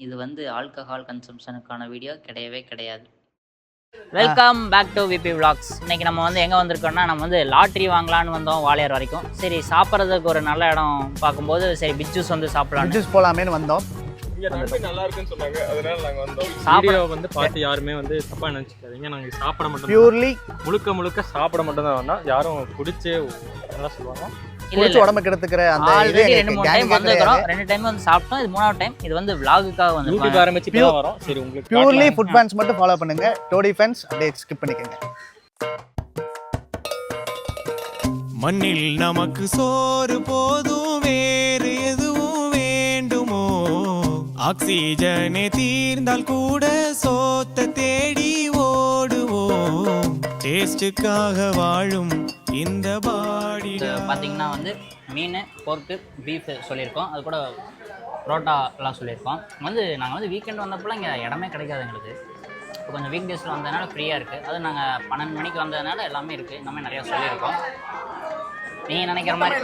இது வந்து alcohol கன்சம்ஷனுக்கான video கிடையவே கிடையாது. Welcome back to VP vlogs. இன்னைக்கு நம்ம வந்து எங்கே வந்திருக்கோம்னா நம்ம வந்து லாட்ரி வாங்கலான்னு வந்தோம் வாளையார் வரைக்கும். சரி சாப்பிட்றதுக்கு ஒரு நல்ல இடம் பார்க்கும்போது சரி பிட் ஜூஸ் வந்து சாப்பிடலாம் ஜூஸ் போலாமேன்னு வந்தோம். இங்க நண்டு நல்லா இருக்குன்னு சொன்னாங்க. அதனால நாங்க வந்தோம். சாப்பிட- வந்து பார்த்து யாருமே வந்து தப்பா நினைச்சுக்காதீங்க. நாங்க சாப்பிட மட்டும் பியூர்லி முழுக்க முழுக்க சாப்பிட மட்டும் தான் வந்தோம். யாரும் குடிச்சு என்ன சொல்லுவாங்க. இல்ல உடம்பு கெடுத்துக்கிற அந்த இது ஆல்ரெடி ரெண்டு மூணு டைம் கிடையாது ரெண்டு டைம் வந்து சாப்பிட்டோம். இது மூணாவது டைம் இது வந்து யூடியூப் வந்து ஆரம்பிச்சு இப்போ வரோம். சரி உங்களுக்கு பியூர்லி. ஃபுட் ஃபேன்ஸ் மட்டும் ஃபாலோ பண்ணுங்க. டோடி ஃபேன்ஸ் அப்படியே ஸ்கிப் பண்ணிக்கோங்க. மண்ணில் நமக்கு சோறு போதும் வேறு எதுவும் வேண்டுமோ? ஆக்சிஜனே தீர்ந்தால் கூட சோத்த தேடி ஓடுவோம். டேஸ்டுக்காக வாழும் இந்த பாடிடா பார்த்தீங்கன்னா வந்து மீன் போர்க்கு பீஃப் சொல்லியிருக்கோம். அது கூட புரோட்டாலாம் சொல்லியிருக்கோம். வந்து நாங்கள் வந்து வீக்கெண்ட் வந்தப்போலாம் இங்கே இடமே கிடைக்காது எங்களுக்கு. இப்போ கொஞ்சம் வீக் டேஸில் வந்ததுனால ஃப்ரீயாக இருக்குது அது நாங்கள் பன்னெண்டு மணிக்கு வந்ததுனால எல்லாமே இருக்குது இந்த மாதிரி நிறையா சொல்லியிருக்கோம். நீங்கள் நினைக்கிற மாதிரி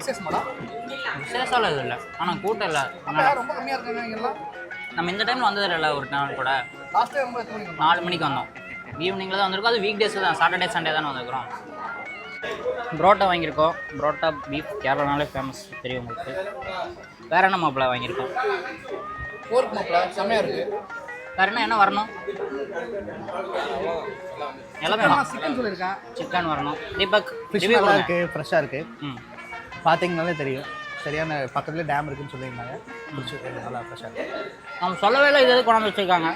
விசேஷம் இது இல்லை ஆனால் கூட்டம் இல்லை. ரொம்ப கம்மியாக இருக்காங்க இங்கெல்லாம்? நம்ம இந்த டைமில் வந்தது இல்லை ஒரு நாள் கூட. நாலு மணிக்கு வந்தோம். ஈவினிங்கில் தான் வந்திருக்கோம். அது வீக் டேஸில் தான். சாட்டர்டே சண்டே தானே வந்திருக்கிறோம். புரோட்டா வாங்கியிருக்கோம். புரோட்டா பீஃப் கேரளானாலே ஃபேமஸ் தெரியும் உங்களுக்கு. வேற என்ன மாப்பிள்ள வாங்கியிருக்கோம்? போர்க் மாப்பிள. செம்மையாக இருக்கு. வேற என்ன என்ன வரணும்? எல்லாமே சிக்கன் சொல்லியிருக்கேன் சிக்கன் வரணும். தீபக் ஃபிஷ் review நல்லா கொடுங்க. இருக்கு. ஃப்ரெஷ்ஷாக இருக்கு. ம். பார்த்தீங்கனாலே தெரியும். சரியான பக்கத்துல டேம் இருக்குன்னு சொல்லியிருந்தாங்க. நல்லா ஃப்ரெஷ்ஷாக இருக்கு. நம்ம சொல்லவே இல்லை இது எது கொண்டாந்து வச்சிருக்காங்க?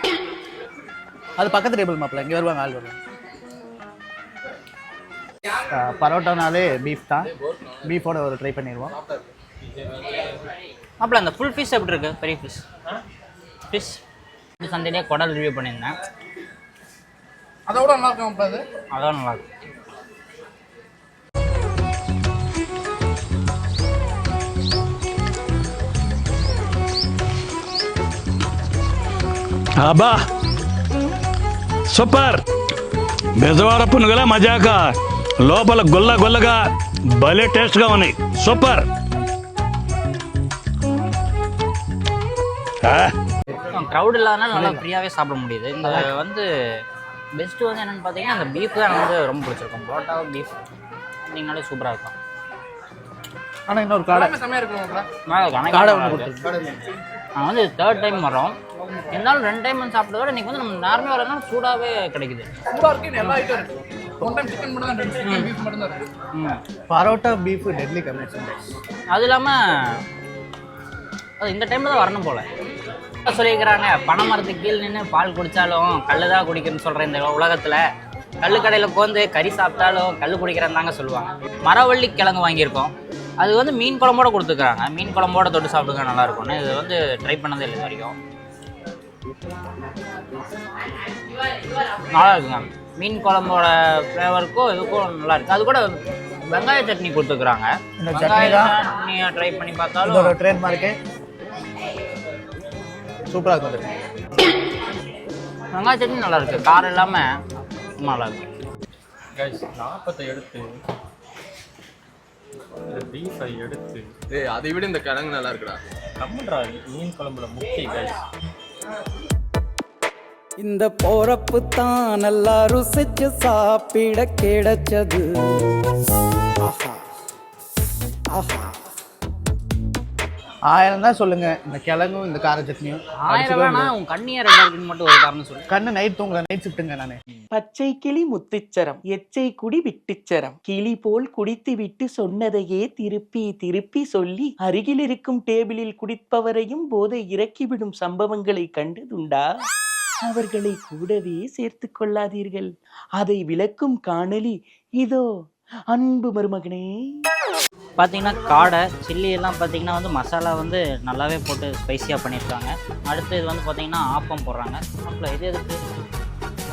அது பக்கத்து டேபிள் மாப்பிள இங்கே வருவாங்க ஆள் வருவாங்க. பரோட்டானாலே பீஃப் தான். பீஃபோட ஒரு ட்ரை பண்ணிடுவோம் மாப்பிள்ள அந்த ஃபுல் ஃபிஷ் எப்படி இருக்குது பெரிய ஃபிஷ் ஃபிஷ் இந்த சந்தையிலே குடல் ரிவ்யூ பண்ணியிருந்தேன். அதோட நல்லா இருக்கும் அது? அதோட நல்லா இருக்கும் ஆபா! సూపర్ బెజవాడ పునుగల మజాక లోపల గుల్ల గుల్లగా భలే టేస్ట్గా ఉన్నాయి సూపర్ ఆ? க்ரௌட் இல்லாதனால நல்லா ஃப்ரீயாகவே சாப்பிட முடியுது இந்த வந்து பெஸ்ட்டு வந்து என்னென்னு பார்த்தீங்கன்னா அந்த பீஃப் தான் எனக்கு வந்து ரொம்ப பிடிச்சிருக்கும் புரோட்டா பீஃப் அப்படிங்கனாலே சூப்பராக இருக்கும் ஆனால் இன்னொரு கடை எல்லாமே செம்மையாக இருக்கும் மாப்பிள நல்லா இருக்கும். எனக்கு காடை நல்லா ஒன்று இருக்கு. கொடுத்துருக்கு நான் வந்து தேர்ட் டைம் வரோம் இருந்தாலும் ரெண்டு டைம் வந்து சாப்பிட்டத விட இன்னைக்கு வந்து நம்ம நார்மலாக வரதுனால சூடாகவே கிடைக்குது. பரோட்டா பீஃப் டெட்லி கம்பினேஷன் அது இல்லாமல் அது இந்த டைமில் தான் வரணும் போல. சொல்லியிருக்கிறாங்க? பனை மரத்துக்கு கீழ் நின்று பால் குடித்தாலும் கல் தான் குடிக்கணும்னு சொல்கிற இந்த உலகத்தில். கல் கடையில் கோந்து கறி சாப்பிட்டாலும் கல் குடிக்கிறேன்னு தாங்க சொல்லுவாங்க. மரவள்ளி கிழங்கு வாங்கியிருக்கோம். அது வந்து மீன் குழம்போட கொடுத்துருக்காங்க மீன் குழம்போட தொட்டு சாப்பிடுங்க நல்லா இருக்கும்னு. இது வந்து ட்ரை பண்ணதே இல்லை இது வரைக்கும். நல்லா இருக்குங்க. மீன் குழம்போட ஃப்ளேவருக்கும் இதுக்கும் நல்லா இருக்கு. அது கூட வெங்காய சட்னி கொடுத்துருக்குறாங்க இந்த சட்னி தான் ட்ரை பண்ணி பார்த்தாலும் இதோட ட்ரேட்மார்க்கு சூப்பராக இருக்கும் வெங்காய சட்னி நல்லா இருக்கு. காரம் இல்லாமல் நல்லா இருக்கு. கைஸ் நாற்பத்தை எடுத்து இந்த பீஃபை எடுத்து ஏய் அதை விட இந்த கிழங்கு நல்லா இருக்குடா. கம்முன்றா மீன் குழம்புல முக்கிய கைஸ் இந்த போறப்பு தான் நல்லா ருசிச்சு சாப்பிட கிடைச்சது. ஆஹா. ஆஹா. ஆயிரம் தான் சொல்லுங்க. இந்த கிழங்கும் இந்த கார சட்னியும். ஆயிரம் வேணா உன் கண்ணியா ரெண்டா இருக்குன்னு மட்டும் ஒரு காரணம் சொல்லு. கண்ணு நைட் தூங்கல நைட் ஷிஃப்ட்டுங்க நான். பச்சை கிளி முத்துச்சரம் எச்சை குடி விட்டுச்சரம். கிளி போல் குடித்து விட்டு சொன்னதையே திருப்பி திருப்பி சொல்லி அருகில் இருக்கும் டேபிளில் குடிப்பவரையும் போதை இறக்கிவிடும் சம்பவங்களை கண்டதுண்டா? அவர்களை கூடவே சேர்த்து கொள்ளாதீர்கள். அதை விளக்கும் காணொளி இதோ. அன்பு மருமகனே. பார்த்தீங்கன்னா காடை சில்லி எல்லாம் பார்த்தீங்கன்னா வந்து மசாலா வந்து நல்லாவே போட்டு ஸ்பைசியாக பண்ணியிருக்காங்க. அடுத்து இது வந்து பார்த்தீங்கன்னா ஆப்பம் போடுறாங்க. அப்புறம் இது எதுக்கு?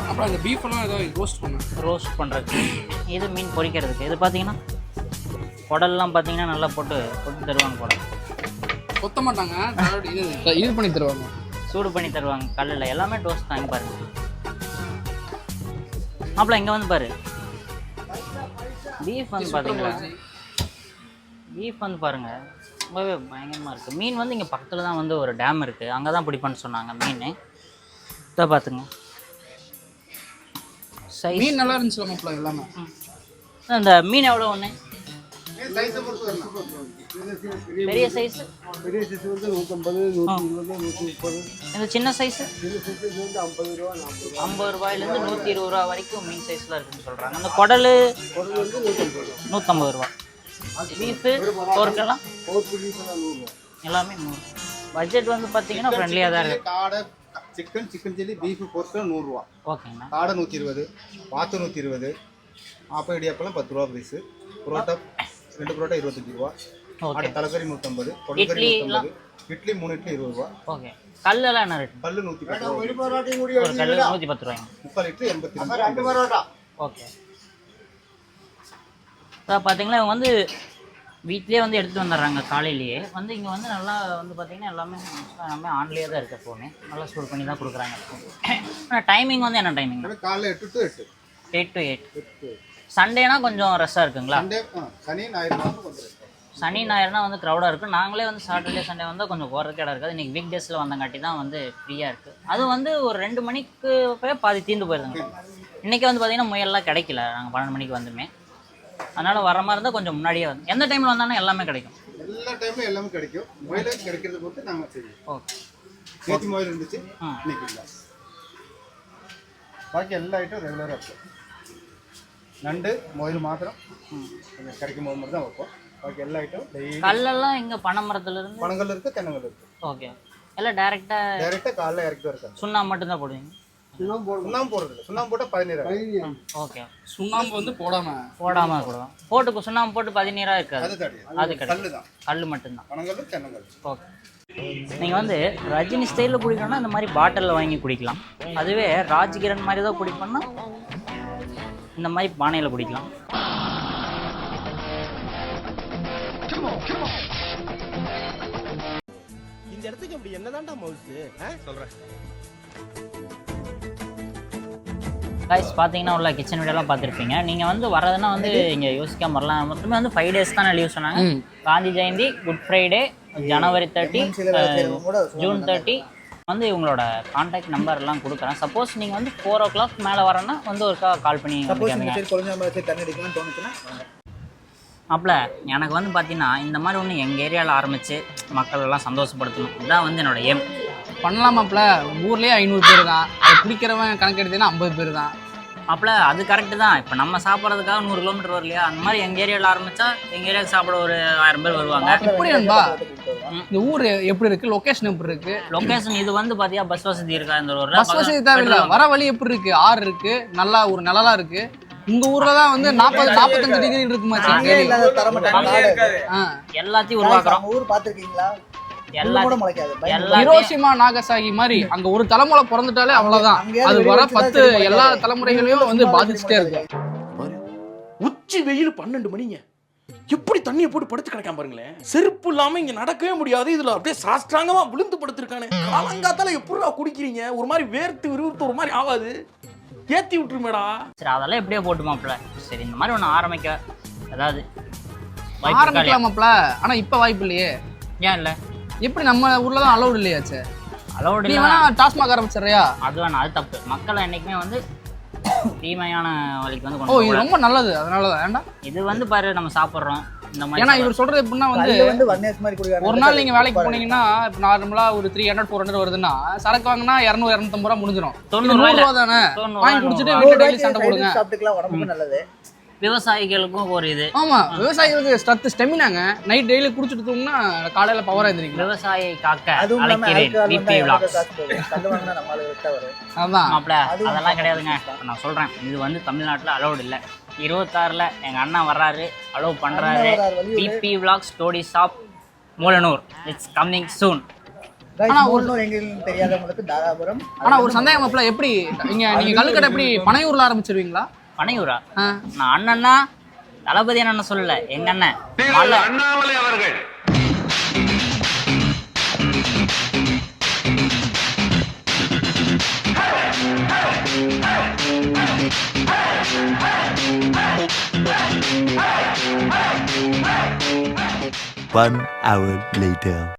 அப்புறம் அந்த பீஃப் எல்லாம் ஏதோ ரோஸ்ட் பண்ணேன் ரோஸ்ட் பண்ணுறதுக்கு இது மீன் பொரிக்கிறதுக்கு இது பார்த்தீங்கன்னா குடல்லாம் பார்த்தீங்கன்னா நல்லா போட்டு போட்டு தருவாங்க குடல் கொத்த மாட்டாங்க. இது இது பண்ணி தருவாங்க. சூடு பண்ணி தருவாங்க. கல்லில். எல்லாமே டோஸ்ட் தாங்க பாருங்க. மாப்பிள்ள இங்கே வந்து பாரு. பீஃப் வந்து பார்த்தீங்களா பீஃப் வந்து பாருங்க ரொம்பவே பயங்கரமாக இருக்குது மீன் வந்து இங்கே பக்கத்தில் தான் வந்து ஒரு டேம் இருக்குது அங்கே தான் பிடிப்பேன்னு சொன்னாங்க மீன். இதை பார்த்துங்க சைஸ் மீன் நல்லா இருந்துச்சு மாப்பிள்ள எல்லாமே. இந்த மீன் எவ்வளோ ஒன்று பெரிய சைஸ் பெரிய சைஸ் வந்து நூற்றம்பது நூற்றி இருபது நூற்றி முப்பது இந்த சின்ன சைஸ் ஐம்பது ரூபா ஐம்பது ரூபாயிலேருந்து நூற்றி இருபது ரூபா வரைக்கும் மீன் சைஸில் இருக்குன்னு சொல்கிறாங்க அந்த குடல் பொருள் வந்து நூற்றம்பது ரூபா. நூற்றம்பது ரூபா. போர்க்கெல்லாம் பீஸ் நூறுரூவா எல்லாமே நூறு. பட்ஜெட் வந்து பார்த்தீங்கன்னா ஃப்ரெண்ட்லியாக தான் இருக்குது காடை சிக்கன் சிக்கன் சில்லி பீஃப் பொறுத்த நூறுரூவா. ஓகேங்கண்ணா காடை நூற்றி இருபது வாத்து நூற்றி இருபது ஆப்பம் இடியாப்பெல்லாம் பத்து ரூபா பீஸு புரோட்டா ரெண்டு புரோட்டா இருபத்தஞ்சி ரூபா. ஓகே ஆடு தலைக்கறி நூற்றம்பது கொடக்கறி இட்லி நூற்றம்பது இட்லி மூணு இட்லி இருபது ரூபா. ஓகே கல்லெல்லாம் என்ன ரேட் பல்லு நூற்றி பத்து ரூபா. ஒரு கல் நூற்றி பத்து ரூபாய்ங்க. முப்பது லிட்டரு எண்பத்தி ரெண்டு ஓகே அதான் பார்த்தீங்களா இவங்க வந்து வீட்லேயே வந்து எடுத்துகிட்டு வந்துடுறாங்க காலையிலேயே. வந்து இங்கே வந்து நல்லா வந்து பார்த்தீங்கன்னா எல்லாமே எல்லாமே ஆன்லேயே தான் இருக்குது எப்போவுமே நல்லா சூடு பண்ணி தான் கொடுக்குறாங்க. ஆனால் டைமிங் வந்து என்ன டைமிங் காலைல எட்டு டு எட்டு. எயிட் டு எயிட் சண்டேனா கொஞ்சம் ரஷ்ஷாக இருக்குங்களா? சனி ஞாயிறு சனி ஞாயிறுனா வந்து க்ரௌடாக இருக்குது நாங்களே வந்து சாட்டர்டே சண்டே வந்தால் கொஞ்சம் போகிறதுக்கு இடம் இருக்காது இன்றைக்கி வீக் டேஸில் வந்தங்காட்டி தான் வந்து ஃப்ரீயாக இருக்குது அது வந்து ஒரு ரெண்டு மணிக்கு போய் பாதி தீர்ந்து போயிருதுங்க. இன்றைக்கி வந்து பார்த்தீங்கன்னா முயல்லாம் கிடைக்கல. நாங்கள் பன்னெண்டு மணிக்கு வந்துமே. அதனால் வர மாதிரி இருந்தால் கொஞ்சம் முன்னாடியே வந்து. எந்த டைமில் வந்தாலும் எல்லாமே கிடைக்கும். எல்லா டைம்லையும் எல்லாமே கிடைக்கும். முயல கிடைக்கிறத பொறுத்து நாங்கள் செய்வோம். ஓகே. நேற்று முயல் இருந்துச்சு. இன்னைக்கு இல்லை. பாக்கி எல்லா ஐட்டம் ரெகுலராக இருக்கும். நண்டு முயல் மாத்திரம். கொஞ்சம் கிடைக்கும் போது மட்டும் தான் வைப்போம். பாக்கி எல்லா ஐட்டம் டெய்லி கல்லெல்லாம் இங்கே பனைமரத்துலேருந்து பனங்கல் இருக்குது தென்னங்கல் இருக்குது ஓகே. எல்லாம் டேரெக்டாக டைரெக்டாக காலைல இறக்கிட்டு இருக்காங்க சுண்ணாம்பு மட்டும்தான் போடுவீங்க? சுண்ணாம்பு போடுறது சுண்ணாம்பு போடுறது சுண்ணாம்பு போட்டால் பதினேழு ஓகே. சுண்ணாம்பு வந்து போடாம போடாமல் கொடுவோம் போட்டு சுண்ணாம்பு போட்டு பதினீராக இருக்காது. அது கிடையாது கல் மட்டும்தான். ஓகே. நீங்கள் வந்து ரஜினி ஸ்டைலில் குடிக்கணும்னா இந்த மாதிரி பாட்டிலில் வாங்கி குடிக்கலாம். அதுவே ராஜ்கிரண் மாதிரி தான் குடிப்போம்னா இந்த மாதிரி பானையில் குடிக்கலாம். இந்த இடத்துக்கு அப்படி என்னதான்டா மவுசு? சொல்றேன். கைஸ் பார்த்தீங்கன்னா உள்ள கிச்சன் வீடெல்லாம் பார்த்துருப்பீங்க நீங்கள் வந்து வரதுன்னா வந்து இங்கே யோசிக்காம வரலாம். மொத்தமே வந்து ஃபைவ் டேஸ் தானே லீவ் சொன்னாங்க. Gandhi Jayanti good Friday January thirty June thirty வந்து இவங்களோட காண்டாக்ட் நம்பர் எல்லாம் கொடுக்குறேன். சப்போஸ் நீங்கள் வந்து ஃபோர் ஓ கிளாக் மேலே வரேன்னா வந்து ஒருக்கா கால் பண்ணி. மாப்பிள எனக்கு வந்து பார்த்தீங்கன்னா இந்த மாதிரி ஒன்று எங்கள் ஏரியாவில் ஆரம்பித்து மக்கள் எல்லாம் சந்தோஷப்படுத்தணும். இதுதான் வந்து என்னோட ஏம் பண்ணலாமாப்ல ஊர்லயே ஐநூறு பேர் தான் குடிக்கிறவன் கணக்கு எடுத்தீங்கன்னா ஐம்பது பேர் தான். மாப்பிள அது கரெக்டு தான். இப்போ நம்ம சாப்பிட்றதுக்காக நூறு கிலோமீட்டர் வரலையா? அந்த மாதிரி எங்கள் ஏரியாவில் ஆரம்பித்தா எங்கள் ஏரியாவுக்கு சாப்பிட ஒரு ஆயிரம் பேர் வருவாங்க. எப்படி நண்பா இந்த ஊர் எப்படி இருக்கு? லொகேஷன் எப்படி இருக்கு? லொக்கேஷன் இது வந்து பார்த்தியா பஸ் வசதி இருக்கா இந்த ஒரு பஸ் வசதி தேவையில்ல. வர வழி எப்படி இருக்கு? ஆறு இருக்கு. நல்லா ஒரு நிழலா இருக்கு. உங்க ஊர்ல தான் வந்து நாற்பது நாற்பத்தஞ்சு டிகிரி இருக்குமா. எல்லாத்தையும் உருவாக்குறோம். நம்ம ஊர் பார்த்துருக்கீங்களா? ஹிரோஷிமா நாகசாகி மாதிரி அங்க ஒரு தலைமுறை பிறந்துட்டாலே அவ்வளவுதான் அது வர பத்து எல்லா. தலைமுறைகளையும் வந்து பாதிச்சுட்டே இருக்கு உச்சி வெயில் பன்னெண்டு மணிங்க எப்படி தண்ணியை போட்டு படுத்து கிடக்காம பாருங்களேன் செருப்பு இல்லாம இங்க நடக்கவே முடியாது இதுல அப்படியே சாஸ்திராங்கமா விழுந்து படுத்திருக்கானே காலங்காத்தால எப்படிடா குடிக்கிறீங்க ஒரு மாதிரி வேர்த்து விறுவிறுத்து ஒரு மாதிரி ஆகாது ஏத்தி விட்டுருமேடா சரி அதெல்லாம் எப்படியோ போட்டு மாப்பிள சரி இந்த மாதிரி ஒன்று ஆரம்பிக்க அதாவது? ஆரம்பிக்கலாமாப்ல ஆனா இப்ப வாய்ப்பு இல்லையே ஏன் இல்லை எப்படி நம்ம ஊர்ல தான் அலௌட் இல்லையாச்சே அலௌட் நீ இல்லை. வேணா டாஸ்மாக் ஆரம்பிச்சிடுறியா? அது வேணாம் அது தப்பு. மக்களை என்னைக்குமே வந்து தீமையான வழிக்கு வந்து ஓ இது. ரொம்ப நல்லது. அதனாலதான். ஏன்டா? இது வந்து பாரு நம்ம சாப்பிட்றோம். இந்த மாதிரி ஏன்னா இவர் சொல்றது எப்படின்னா வந்து கல்லு வந்து வன்னியாஸ் மாதிரி குடிக்கிறாங்க. ஒரு நாள் நீங்க வேலைக்கு போனீங்கன்னா இப்போ நார்மலா ஒரு த்ரீ ஹண்ட்ரட் ஃபோர் ஹண்ட்ரட் வருதுன்னா சரக்கு வாங்கினா இரநூறு இரநூத்தம்பது ரூபா முடிஞ்சிடும் தொண்ணூறு ரூபா தானே? வாங்கி குடிச்சிட்டு நூறு டெய்லி சண்டை போடுங்க. சாப்பிட்டுக்கலாம் உடம்புக்கு நல்லது. விவசாயிகளுக்கும் ஒரு இது. ஆமா விவசாயிகளுக்கு ஸ்ட்ரெத் ஸ்டெமினாங்க நைட் டெய்லி குடிச்சிட்டு தூங்கினா காலையில பவரா எழுந்திரிக்கலாம் விவசாயியை காக்க. அதான் மாப்பிள அதெல்லாம் கிடையாதுங்க. நான் சொல்றேன். இது வந்து தமிழ்நாட்டுல அலௌட் இல்லை. இருபத்தாறுல எங்க அண்ணா வர்றாரு. அலோவ் விடு. BB vlog story shop Mulanur. It's coming soon ஆனா ஒரு- தெரியாதவங்களுக்கு தாராபுரம். ஆனா ஒரு சந்தேகம் எப்படி நீங்க நீங்க கல்லுக்கடை எப்படி பனையூர்ல ஆரம்பிச்சிருவீங்களா? பனையூரா. நான் அண்ணன்னா தளபதி அண்ணன் சொல்லல. எங்க அண்ணன்? மலை. அண்ணாமலை அவர்கள். One hour later.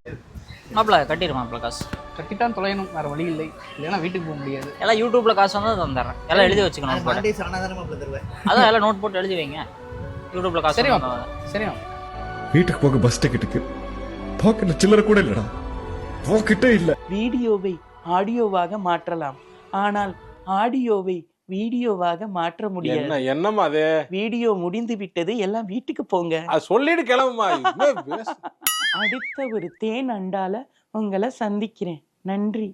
மாப்பிள்ள கட்டிடு மாப்பிள்ள காசு. கட்டித்தான் தொலையணும் வேற வழி இல்லை. இல்லைன்னா வீட்டுக்கு போக முடியாது. எல்லாம் யூடியூப்ல காசு வந்தா தந்துடுறேன் எல்லாம் எழுதி வச்சுக்கணும் அதான் எல்லாம் நோட் போட்டு எழுதி வைங்க. யூடியூப்ல காசு சரி வந்தா. மாப்பிள்ள சரி மாப்பிள்ள வீட்டுக்கு போக பஸ் டிக்கெட்டுக்கு பாக்கெட்ல சில்லற கூட இல்லடா. பாக்கெட்டே இல்ல. வீடியோவை ஆடியோவாக மாற்றலாம். ஆனால் ஆடியோவை வீடியோவாக மாற்ற முடியாது. என்னம்மா அது? வீடியோ முடிந்து விட்டது எல்லாம் வீட்டுக்கு போங்க. அது சொல்லிட்டு கிளம்புமா? அடுத்த ஒரு தேன் அண்டால உங்களை சந்திக்கிறேன். நன்றி.